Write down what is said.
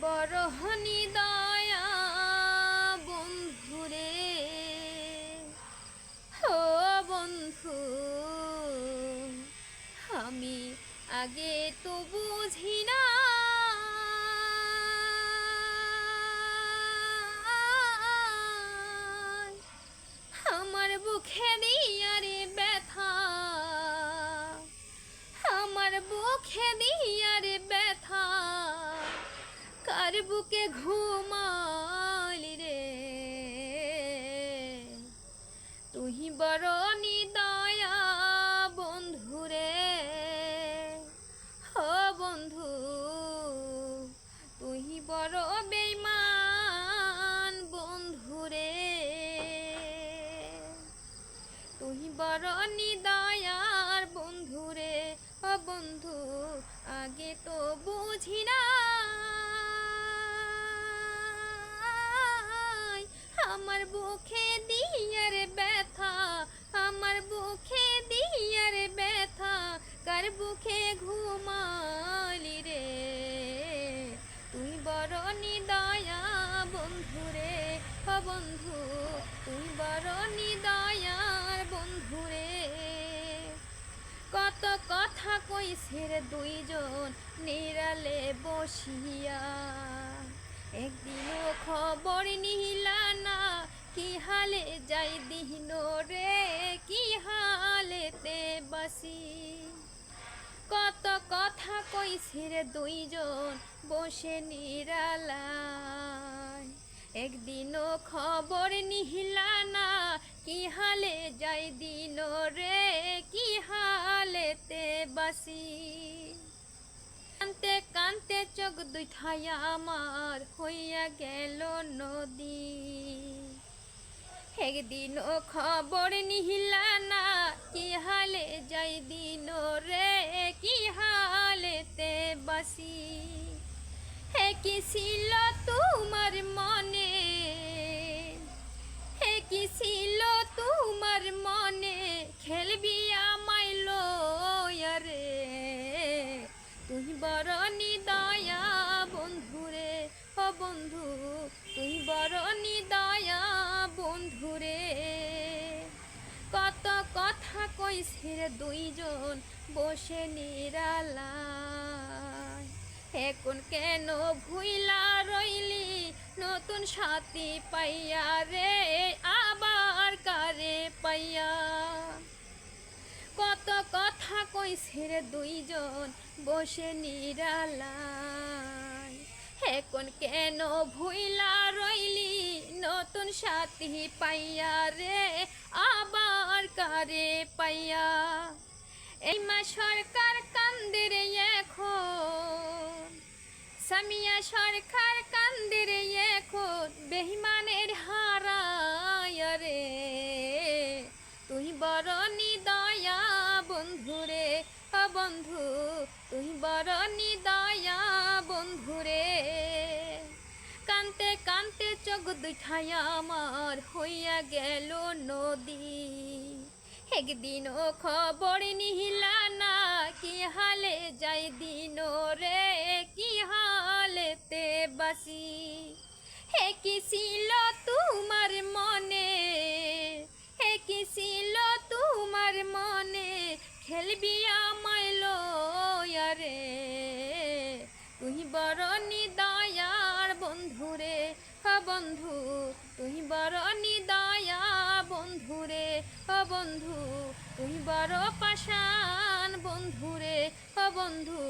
বড় দয়া বন্ধুরে। ও বন্ধু আমি আগে তো বুঝি না কার বুকে ঘুমালি রে। তুই বড় বুকে দিয়ার ব্যথা, আমার বুকে দিয়ার ব্যথা, কার বুকে ঘুমালি রে? তুই বড় নিদয়া বন্ধুরে ও বন্ধু, তুই বড় নিদয়ার বন্ধুরে কত কথা কইছে রে দুইজন, নিরালে বসিয়া। একদিনও খবর নিহিলা না কি হালে যাই দিন রে? কি হালেতে বাসি? কত কথা কইছে রে দুইজন বসে নিরালায়। একদিনও খবর নিহিলা না, কি হালে যাই দিন রে? কি হালেতে বাসি? কান্তে কান্তে চোখ দুইঠাই আমার হইয়া গেল নদী। একদিনও খবর নিহিলা না, কি হালে যাই দিন রে, কি হালেতে বাসি? হে কি ছিল তোমার মনে? কথা দুইজন বসে নিরালায়। এখন কেন ভুইলা রইলি? নতুন সাথী পাইয়া রে, আবার কারে পাইয়া? কত কথা কইছে রে দুইজন বসে নিরালায়। এখন কেন ভুইলা রইলি? নতুন সাথী পাইয়া রে, আবার কারে পাইয়া, এই মা সরকার কান্দের এখন। সামিয়া সরকার কান্দের এখন, বেহিমানের হারায় রে। তুই বড় নিদয়া বন্ধুরে ও বন্ধু, তুই বড় নিদয়া বন্ধুরে কান্তে কান্তে চোখ দুঠাই আমার হইয়া গেল নদী। একদিন ও খবর নিহিলা না, কি হালে যাই দিন রে, কি হালেতে বাসি? হে কি ছিল তোমার মনে? হে কি ছিল তোমার মনে? খেলবি আমায় রে। তুই বড় নিদয়ার বন্ধুরে বন্ধু, তুই বড় নিদয়া বন্ধুরে ও বন্ধু তুই বড় পাশান বন্ধুরে ও বন্ধু